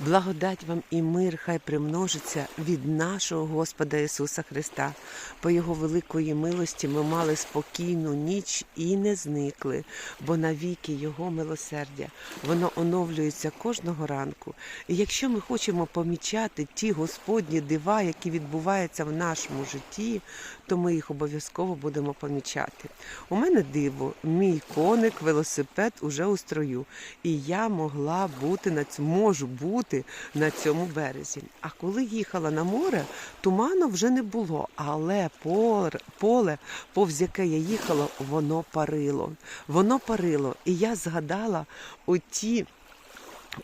Благодать вам і мир хай примножиться від нашого Господа Ісуса Христа. По Його великої милості ми мали спокійну ніч і не зникли, бо навіки Його милосердя воно оновлюється кожного ранку. І якщо ми хочемо помічати ті Господні дива, які відбуваються в нашому житті, то ми їх обов'язково будемо помічати. У мене диво, мій коник, велосипед уже у строю, і я могла бути на цьому, можу бути на цьому березі. А коли їхала на море, туману вже не було, але поле, повз яке я їхала, воно парило. Воно парило, і я згадала оті.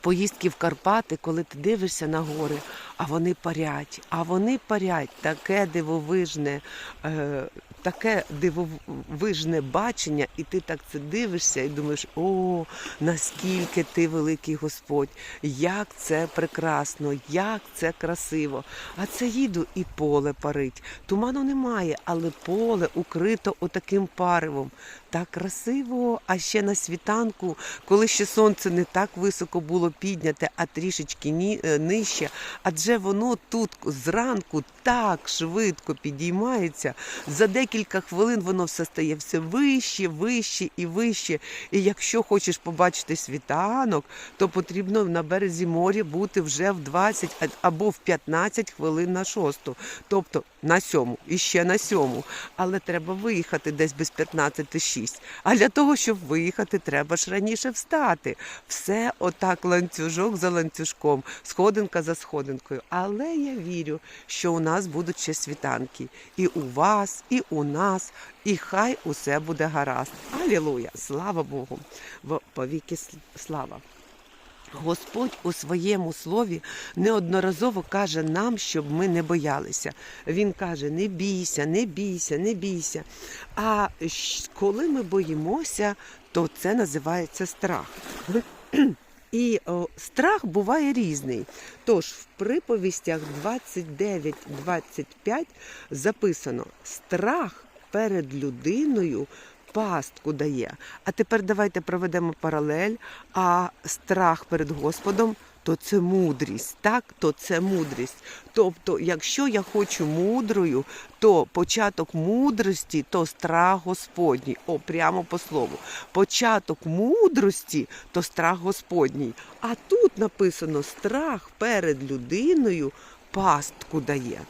Поїздки в Карпати, коли ти дивишся на гори, а вони парять, а вони парять таке дивовижне, е, таке дивовижне бачення, і ти так це дивишся і думаєш, о, наскільки ти великий Господь, як це прекрасно, як це красиво. А це їду і поле парить. Туману немає, але поле укрито отаким паривом. Так красиво, а ще на світанку, коли ще сонце не так високо було підняте, а трішечки ні, е, нижче, адже воно тут зранку так швидко підіймається. За декілька хвилин воно все стає все вище, вище і вище. І якщо хочеш побачити світанок, то потрібно на березі моря бути вже в 20 або в 15 хвилин на шосту, тобто на сьому і ще на сьому. Але треба виїхати десь без 15-6. А для того, щоб виїхати, треба ж раніше встати. Все отак ланцюжок за ланцюжком, сходинка за сходинкою. Але я вірю, що у нас будуть ще світанки. І у вас, і у нас, і хай усе буде гаразд. Алілуя! Слава Богу! В повіки слава! Господь у своєму слові неодноразово каже нам, щоб ми не боялися. Він каже: не бійся, не бійся, не бійся. А коли ми боїмося, то це називається страх. І о, страх буває різний. Тож в приповістях 29-25 записано: страх перед людиною пастку дає. А тепер давайте проведемо паралель. А страх перед Господом. То це мудрість, так? То це мудрість. Тобто, якщо я хочу мудрою, то початок мудрості то страх Господній. О, прямо по слову. Початок мудрості то страх Господній. А тут написано страх перед людиною пастку дає.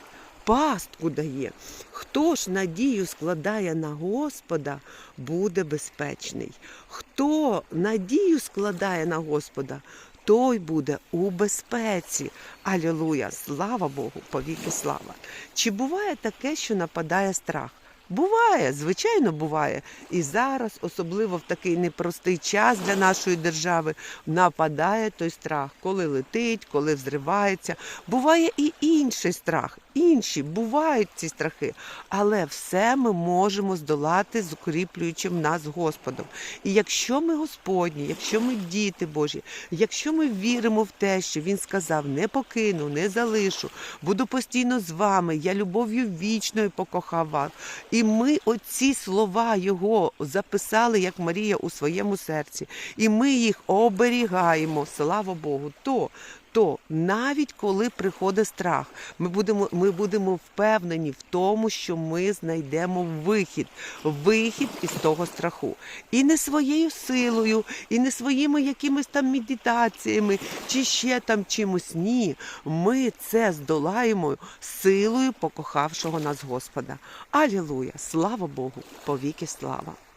Пастку дає. Хто ж надію складає на Господа, буде безпечний. Хто надію складає на Господа, той буде у безпеці. Алілуя! Слава Богу, повіки слава. Чи буває таке, що нападає страх? Буває, звичайно, буває. І зараз, особливо в такий непростий час для нашої держави, нападає той страх, коли летить, коли взривається. Буває і інший страх. Інші бувають ці страхи, але все ми можемо здолати з укріплюючим нас Господом. І якщо ми Господні, якщо ми діти Божі, якщо ми віримо в те, що Він сказав: не покину, не залишу, буду постійно з вами, я любов'ю вічною покохав вас. І ми оці слова Його записали, як Марія у своєму серці, і ми їх оберігаємо, слава Богу. То то навіть коли приходить страх, ми будемо, ми будемо впевнені в тому, що ми знайдемо вихід, вихід із того страху. І не своєю силою, і не своїми якимись там медитаціями, чи ще там чимось. Ні. Ми це здолаємо силою покохавшого нас Господа. Алілуя! Слава Богу! Повіки слава!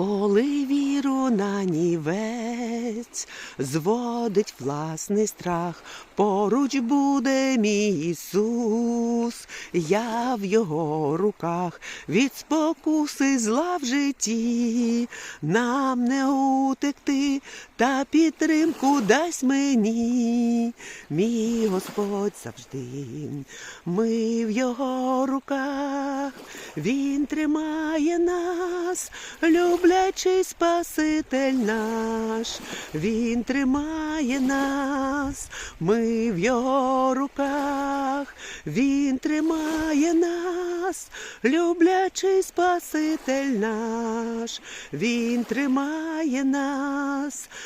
Коли віру на нівець зводить власний страх, поруч буде мій Ісус, я в його руках. Від спокуси зла в житті, нам не утекти, та підтримку дасть мені, мій Господь завжди. Ми в його руках, він тримає нас, люблячий Спаситель наш, він тримає нас, ми в його руках, він тримає нас, люблячий Спаситель наш, він тримає нас,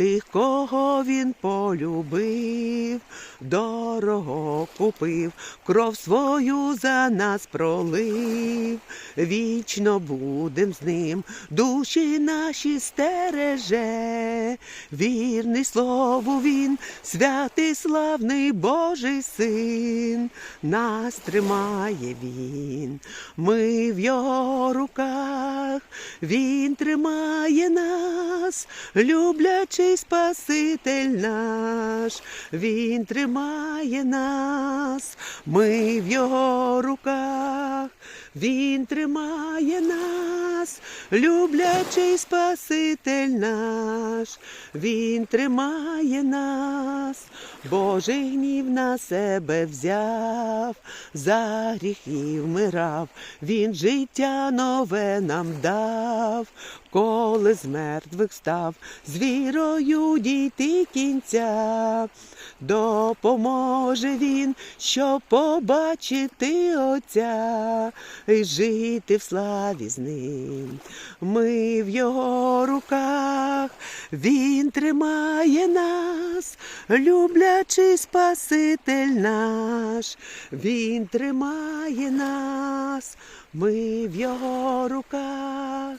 тих, кого він полюбив, дорого купив, кров свою за нас пролив, вічно будем з ним, душі наші стереже, вірний слову він, святий славний Божий син, нас тримає він, ми в його руках, він тримає нас, люблячий Спаситель наш, він тримає нас, ми в його руках, він тримає нас, люблячий Спаситель наш, він тримає нас, Божий гнів на себе взяв, за гріхи вмирав, він життя нове нам дав, коли з мертвих став, з вірою дійти кінця. Допоможе він, щоб побачити Отця і жити в славі з ним. Ми в його руках, він тримає нас, люблячий Спаситель наш, він тримає нас, ми в його руках.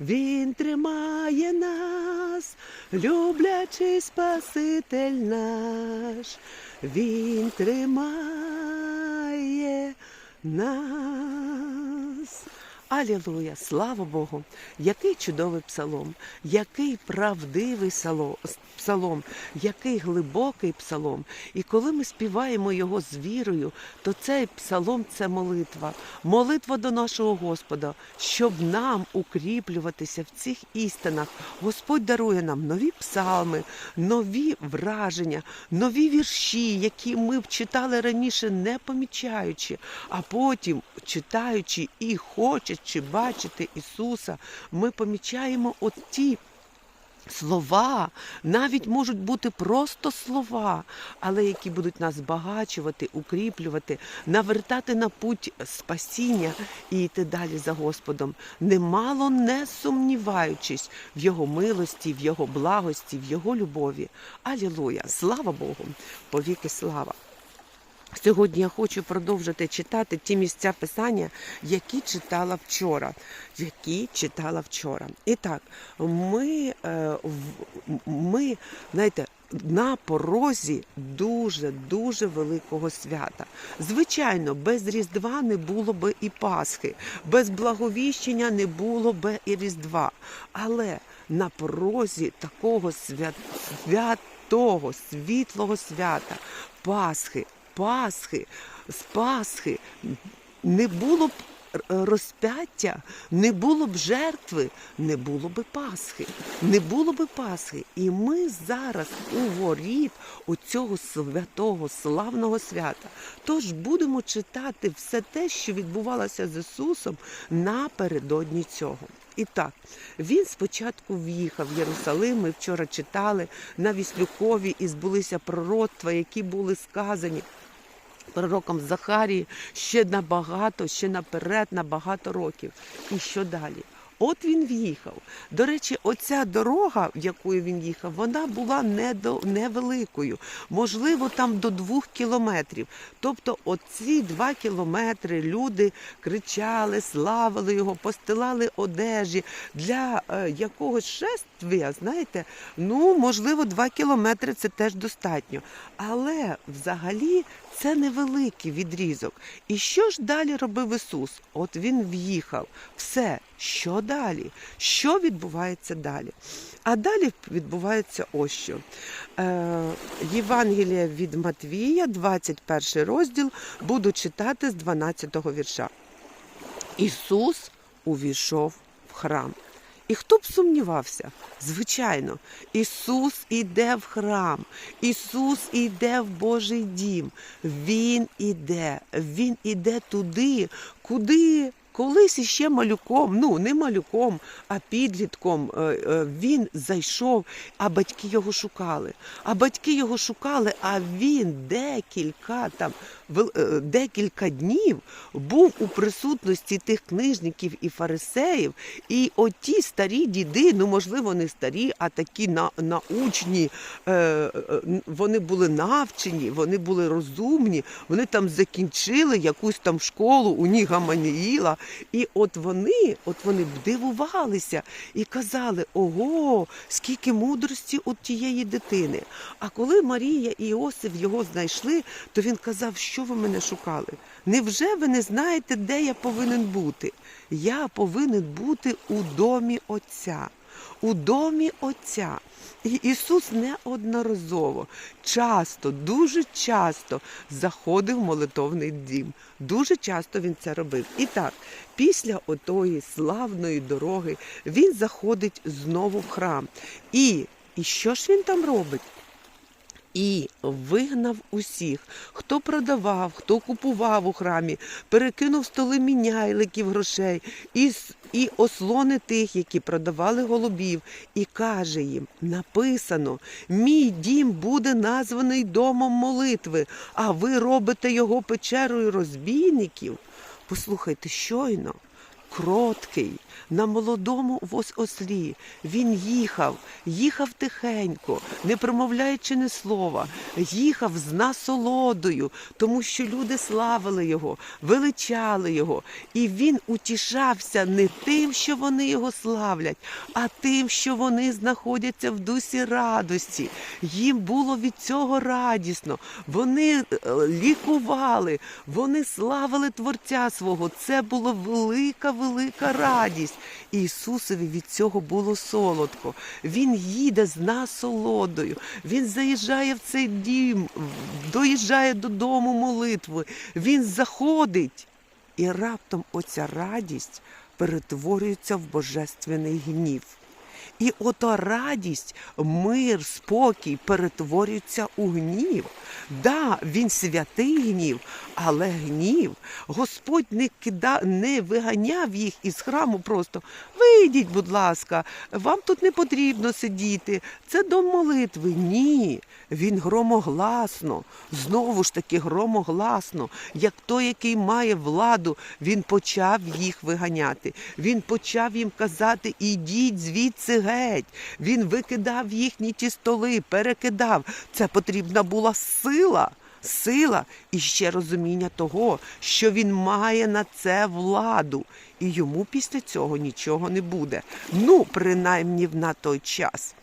Він тримає нас, люблячий Спаситель наш, Він тримає нас. Алілуя, слава Богу! Який чудовий псалом, який правдивий псалом, який глибокий псалом. І коли ми співаємо його з вірою, то цей псалом це молитва, молитва до нашого Господа, щоб нам укріплюватися в цих істинах. Господь дарує нам нові псалми, нові враження, нові вірші, які ми читали раніше, не помічаючи, а потім, читаючи і хочучи бачити Ісуса, ми помічаємо от ті Слова навіть можуть бути просто слова, але які будуть нас збагачувати, укріплювати, навертати на путь спасіння і йти далі за Господом, немало не сумніваючись в Його милості, в Його благості, в Його любові. Алілуя! Слава Богу! Повіки слава! Сьогодні я хочу продовжити читати ті місця писання, які читала вчора. Які читала вчора. І так, ми, е, ми знаєте, на порозі дуже дуже великого свята. Звичайно, без Різдва не було би і Пасхи, без благовіщення не було би і Різдва. Але на порозі такого свят... святого, світлого свята, Пасхи, Пасхи, з Пасхи не було б р- розп'яття, не було б жертви, не було б Пасхи, не було б Пасхи. І ми зараз у воріт у цього святого славного свята. Тож будемо читати все те, що відбувалося з Ісусом напередодні цього. І так, він спочатку в'їхав в Єрусалим. Ми вчора читали на Віслюкові і збулися пророцтва, які були сказані пророком Захарії ще набагато, ще наперед, на багато років. І що далі? От він в'їхав. До речі, оця дорога, в якою він їхав, вона була не до невеликою, можливо, там до двох кілометрів. Тобто, оці два кілометри люди кричали, славили його, постилали одежі для е, якогось шествія. Знаєте, ну можливо, два кілометри це теж достатньо. Але взагалі це невеликий відрізок. І що ж далі робив Ісус? От він в'їхав. Все, що далі? Що відбувається далі? А далі відбувається ось що. Е, Євангелія від Матвія, 21 розділ, буду читати з 12 вірша. Ісус увійшов в храм. І хто б сумнівався? Звичайно, Ісус іде в храм, Ісус іде в Божий дім. Він іде, Він іде туди, куди колись іще малюком, ну не малюком, а підлітком е, е, він зайшов, а батьки його шукали. А батьки його шукали, а він декілька там е, декілька днів був у присутності тих книжників і фарисеїв, і оті старі діди, ну можливо, не старі, а такі на, научні, вони були навчені, вони були розумні, вони там закінчили якусь там школу у них Гаманіїла, і от вони, от вони дивувалися і казали: ого, скільки мудрості у тієї дитини. А коли Марія і Іосиф його знайшли, то він казав, що ви мене шукали? Невже ви не знаєте, де я повинен бути? Я повинен бути у домі Отця. У домі Отця. І Ісус неодноразово, часто, дуже часто заходив в молитовний дім. Дуже часто він це робив. І так, після отої славної дороги він заходить знову в храм. І, і що ж він там робить? І вигнав усіх, хто продавав, хто купував у храмі, перекинув столи міняйликів грошей і, і ослони тих, які продавали голубів, і каже їм: написано: мій дім буде названий домом молитви, а ви робите його печерою розбійників. Послухайте, щойно кроткий, на молодому ослі. Він їхав, їхав тихенько, не промовляючи ні слова, їхав з насолодою, тому що люди славили його, величали його. І він утішався не тим, що вони його славлять, а тим, що вони знаходяться в дусі радості. Їм було від цього радісно. Вони е, лікували, вони славили Творця свого. Це була велика, велика радість. Ісусові від цього було солодко. Він їде з насолодою. Він заїжджає в цей дім, доїжджає додому молитви. Він заходить. І раптом оця радість перетворюється в божественний гнів. І ото радість, мир, спокій перетворюються у гнів. Да, він святий гнів, але гнів. Господь не кида, не виганяв їх із храму просто. Вийдіть, будь ласка, вам тут не потрібно сидіти. Це дом молитви. Ні. Він громогласно, знову ж таки громогласно, як той, який має владу, він почав їх виганяти. Він почав їм казати: ідіть звідси геть. Він викидав їхні ті столи, перекидав. Це потрібна була сила. Сила і ще розуміння того, що він має на це владу, і йому після цього нічого не буде. Ну, принаймні на той час.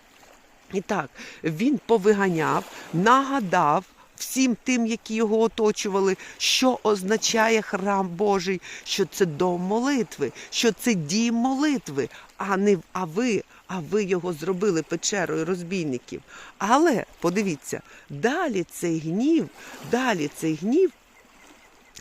І так, він повиганяв, нагадав всім тим, які його оточували, що означає храм Божий, що це дом молитви, що це дім молитви, а не а ви, а ви його зробили печерою розбійників. Але подивіться, далі цей гнів, далі цей гнів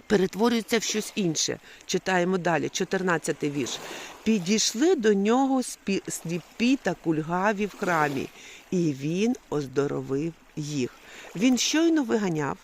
перетворюється в щось інше. Читаємо далі, 14 вірш. Підійшли до нього сліпі та кульгаві в храмі, і він оздоровив їх. Він щойно виганяв.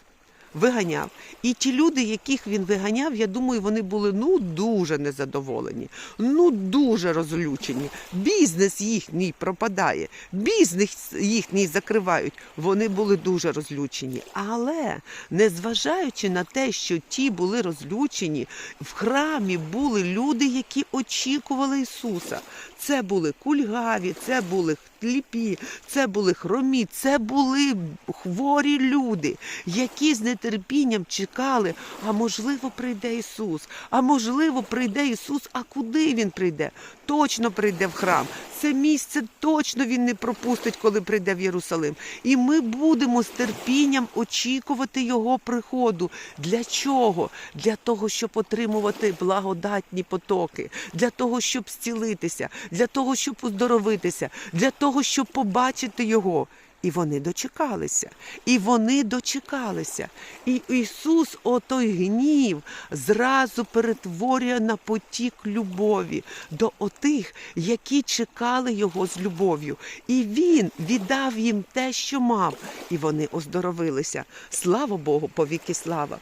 Виганяв. І ті люди, яких він виганяв, я думаю, вони були ну дуже незадоволені, ну дуже розлючені. Бізнес їхній пропадає, бізнес їхній закривають. Вони були дуже розлючені. Але незважаючи на те, що ті були розлючені, в храмі були люди, які очікували Ісуса. Це були кульгаві, це були хліпі, це були хромі, це були хворі люди, які з нетерпінням чекали, а можливо прийде Ісус, а можливо прийде Ісус, а куди Він прийде? Точно прийде в храм. Це місце точно він не пропустить, коли прийде в Єрусалим. І ми будемо з терпінням очікувати Його приходу. Для чого? Для того, щоб отримувати благодатні потоки, для того, щоб зцілитися, для того, щоб оздоровитися, для того, щоб побачити Його. І вони дочекалися. І вони дочекалися. І Ісус, отой гнів, зразу перетворює на потік любові до отих, які чекали Його з любов'ю. І Він віддав їм те, що мав, і вони оздоровилися. Слава Богу, повіки слава.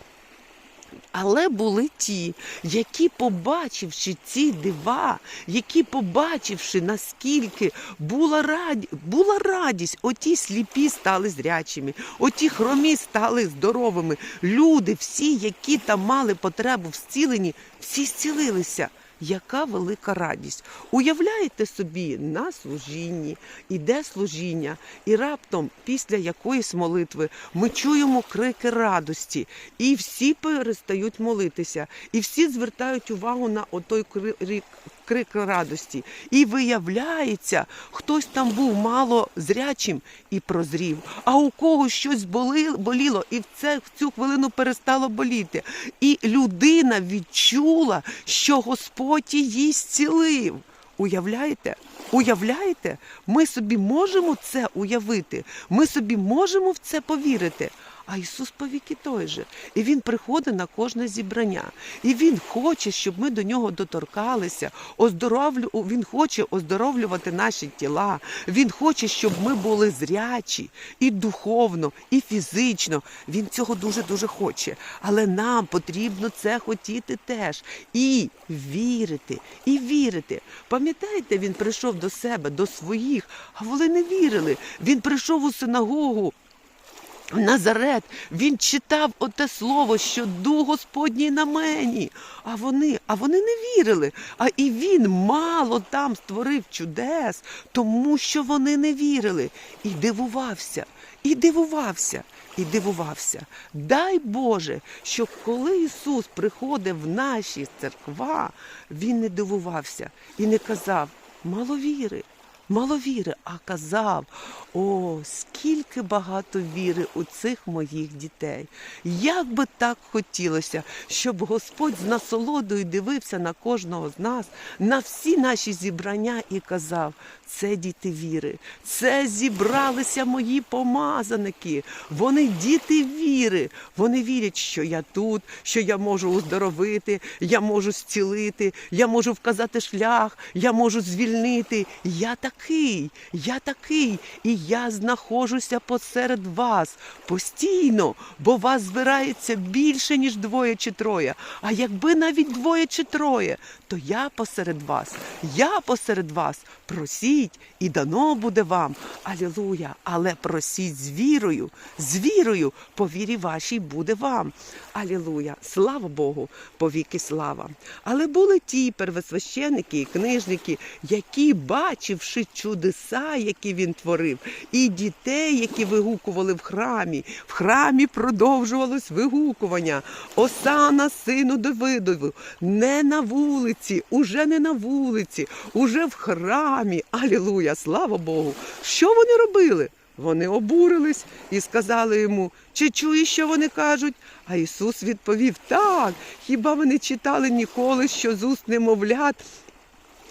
Але були ті, які, побачивши ці дива, які, побачивши, наскільки була, раді, була радість, оті сліпі стали зрячими, оті хромі стали здоровими. Люди, всі, які там мали потребу в зціленні, всі зцілилися. Яка велика радість. Уявляєте собі, на служінні, іде служіння, і раптом після якоїсь молитви ми чуємо крики радості, і всі перестають молитися, і всі звертають увагу на отой кри- крик радості. І виявляється, хтось там був мало зрячим і прозрів, а у когось щось боліло, і в цю хвилину перестало боліти. І людина відчула, що Господь її зцілив. Уявляєте? Уявляєте? Ми собі можемо це уявити, ми собі можемо в це повірити. А Ісус повіки той же. І Він приходить на кожне зібрання. І Він хоче, щоб ми до нього доторкалися. Оздоровлю... Він хоче оздоровлювати наші тіла. Він хоче, щоб ми були зрячі і духовно, і фізично. Він цього дуже-дуже хоче. Але нам потрібно це хотіти теж. І вірити, і вірити. Пам'ятаєте, він прийшов до себе, до своїх, а вони не вірили. Він прийшов у синагогу. Назарет він читав оте слово, що дух Господній на мені. А вони, а вони не вірили. А і він мало там створив чудес, тому що вони не вірили. І дивувався, і дивувався, і дивувався. Дай Боже, щоб коли Ісус приходив в наші церква, Він не дивувався і не казав мало віри. Мало віри, а казав, о, скільки багато віри у цих моїх дітей. Як би так хотілося, щоб Господь з насолодою дивився на кожного з нас, на всі наші зібрання і казав, це діти віри, це зібралися мої помазаники. Вони діти віри. Вони вірять, що я тут, що я можу оздоровити, я можу зцілити, я можу вказати шлях, я можу звільнити. Я такий, я такий, і я знаходжуся посеред вас постійно, бо вас збирається більше, ніж двоє чи троє. А якби навіть двоє чи троє, то я посеред вас, я посеред вас. Просіть, і дано буде вам. Алілуя! Але просіть з вірою, з вірою, по вірі вашій буде вам. Алілуя! Слава Богу, повіки слава. Але були ті первосвященики і книжники, які, бачивши чудеса, які він творив, і дітей, які вигукували в храмі, в храмі продовжувалось вигукування. Осана, сину Давидову, не на вулиці, уже не на вулиці, уже в храмі. Алілуя, слава Богу. Що вони робили? Вони обурились і сказали йому, чи чуєш, що вони кажуть? А Ісус відповів: так, хіба ви не читали ніколи, що з уст немовлят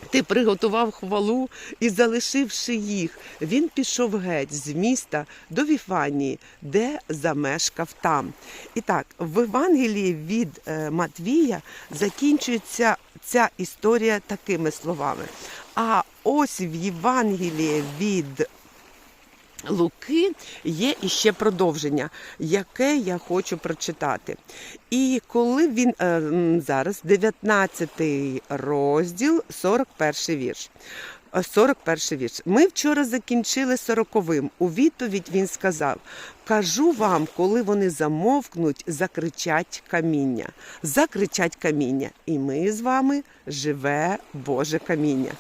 ти приготував хвалу і, залишивши їх, він пішов геть з міста до Віфанії, де замешкав там. І так, в Евангелії від е, Матвія закінчується ця історія такими словами. А ось в Євангелії від Луки є іще продовження, яке я хочу прочитати. І коли він е, зараз 19 розділ, 41 вірш. Е, 41 вірш. Ми вчора закінчили сороковим. У відповідь він сказав: Кажу вам, коли вони замовкнуть, закричать каміння. Закричать каміння. І ми з вами живе Боже каміння.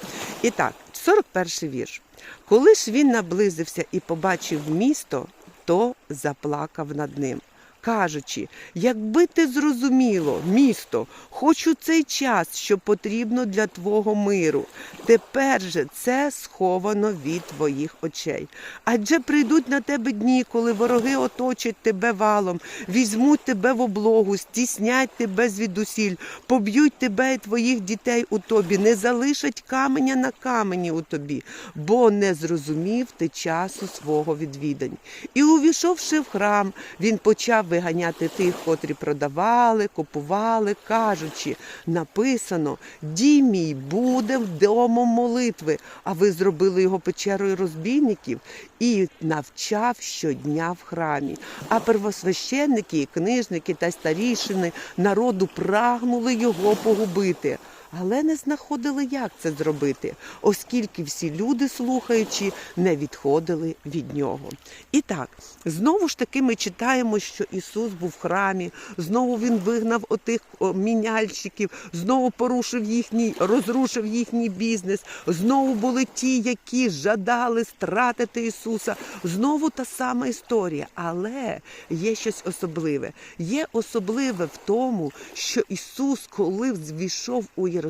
І так, 41 вірш. Коли ж він наблизився і побачив місто, то заплакав над ним. Кажучи, якби ти зрозуміло, місто, хочу цей час, що потрібно для твого миру. Тепер же це сховано від твоїх очей. Адже прийдуть на тебе дні, коли вороги оточать тебе валом, візьмуть тебе в облогу, стіснять тебе звідусіль, поб'ють тебе і твоїх дітей у тобі, не залишать каменя на камені у тобі, бо не зрозумів ти часу свого відвідань. І увійшовши в храм, він почав виганяти тих, котрі продавали, купували, кажучи, написано: дім мій буде домом молитви, а ви зробили його печерою розбійників і навчав щодня в храмі. А первосвященники, книжники та старішини народу прагнули його погубити. Але не знаходили, як це зробити, оскільки всі люди, слухаючи, не відходили від нього. І так, знову ж таки, ми читаємо, що Ісус був в храмі, знову Він вигнав отих міняльщиків, знову порушив їхній, розрушив їхній бізнес. Знову були ті, які жадали стратити Ісуса. Знову та сама історія. Але є щось особливе. Є особливе в тому, що Ісус, коли звійшов у Єрусалим,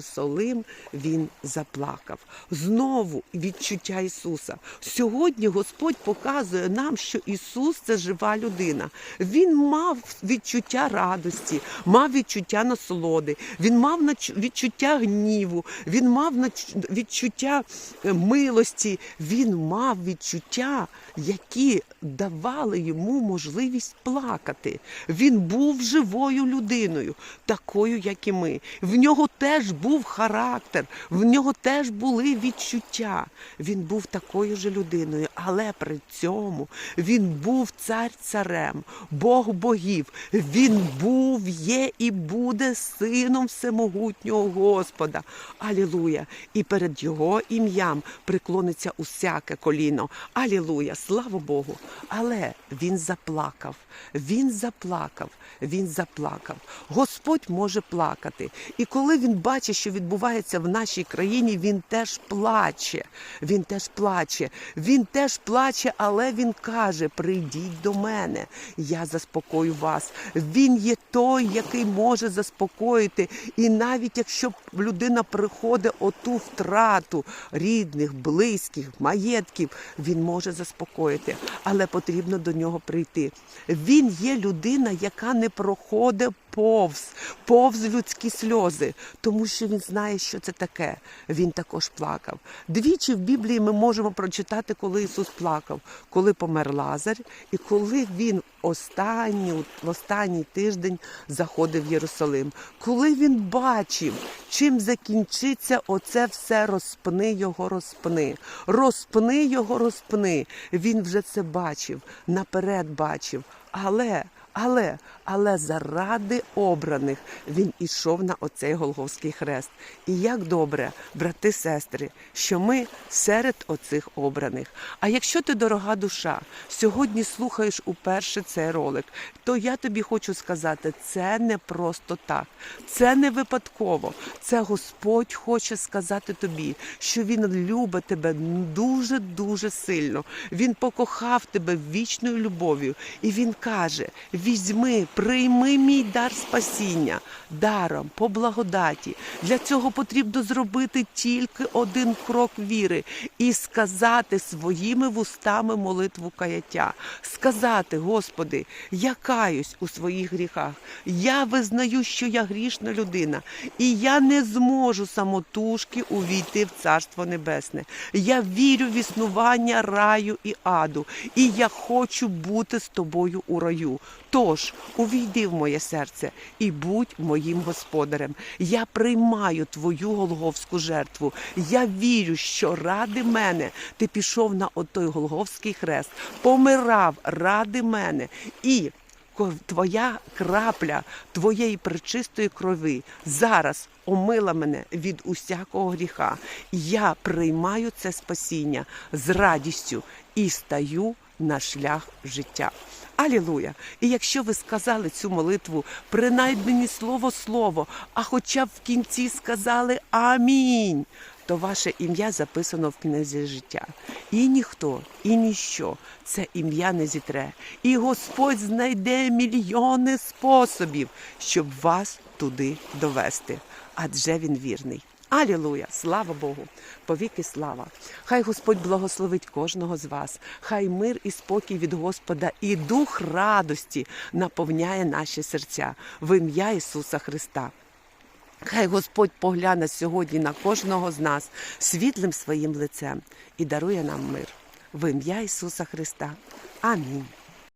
Він заплакав. Знову відчуття Ісуса. Сьогодні Господь показує нам, що Ісус це жива людина. Він мав відчуття радості, мав відчуття насолоди, він мав відчуття гніву, він мав відчуття е, милості, він мав відчуття, які давали йому можливість плакати. Він був живою людиною, такою, як і ми. В нього теж був характер, в нього теж були відчуття. Він був такою же людиною, але при цьому він був цар царем, Бог богів. Він був, є і буде сином всемогутнього Господа. Алілуя! І перед його ім'ям приклониться усяке коліно. Алілуя! Слава Богу! Але він заплакав. Він заплакав. Він заплакав. Господь може плакати. І коли він бачить, що відбувається в нашій країні, він теж плаче. Він теж плаче. Він теж плаче, але він каже: прийдіть до мене, я заспокою вас. Він є той, який може заспокоїти. І навіть якщо людина приходить оту втрату рідних, близьких, маєтків, він може заспокоїти, але потрібно до нього прийти. Він є людина, яка не проходить повз, повз людські сльози, тому що він знає, що це таке. Він також плакав. Двічі в Біблії ми можемо прочитати, коли Ісус плакав, коли помер Лазар, і коли він останню, в останній тиждень заходив в Єрусалим. Коли він бачив, чим закінчиться оце все, розпни його, розпни, розпни його, розпни. Він вже це бачив, наперед бачив. Але але, але заради обраних він ішов на оцей Голговський хрест. І як добре, брати, сестри, що ми серед оцих обраних. А якщо ти, дорога душа, сьогодні слухаєш уперше цей ролик, то я тобі хочу сказати, це не просто так, це не випадково. Це Господь хоче сказати тобі, що Він любить тебе дуже дуже сильно. Він покохав тебе вічною любов'ю, і він каже: візьми, прийми мій дар спасіння, даром, по благодаті. Для цього потрібно зробити тільки один крок віри і сказати своїми вустами молитву каяття, сказати, Господи, я каюсь у своїх гріхах. Я визнаю, що я грішна людина, і я не зможу самотужки увійти в Царство Небесне. Я вірю в існування раю і аду, і я хочу бути з тобою у раю. Тож увійди в моє серце і будь моїм господарем. Я приймаю твою голговську жертву. Я вірю, що ради мене ти пішов на отой голговський хрест, помирав ради мене і. Твоя крапля твоєї пречистої крови зараз омила мене від усякого гріха. Я приймаю це спасіння з радістю і стаю на шлях життя. Алілуя! І якщо ви сказали цю молитву, принаймні слово слово, а хоча б в кінці сказали Амінь. то ваше ім'я записано в книзі життя. І ніхто, і ніщо це ім'я не зітре. І Господь знайде мільйони способів, щоб вас туди довести. Адже він вірний. Алілуя! Слава Богу! Повіки слава! Хай Господь благословить кожного з вас. Хай мир і спокій від Господа і дух радості наповняє наші серця в ім'я Ісуса Христа. Хай Господь погляне сьогодні на кожного з нас світлим своїм лицем і дарує нам мир в ім'я Ісуса Христа. Амінь.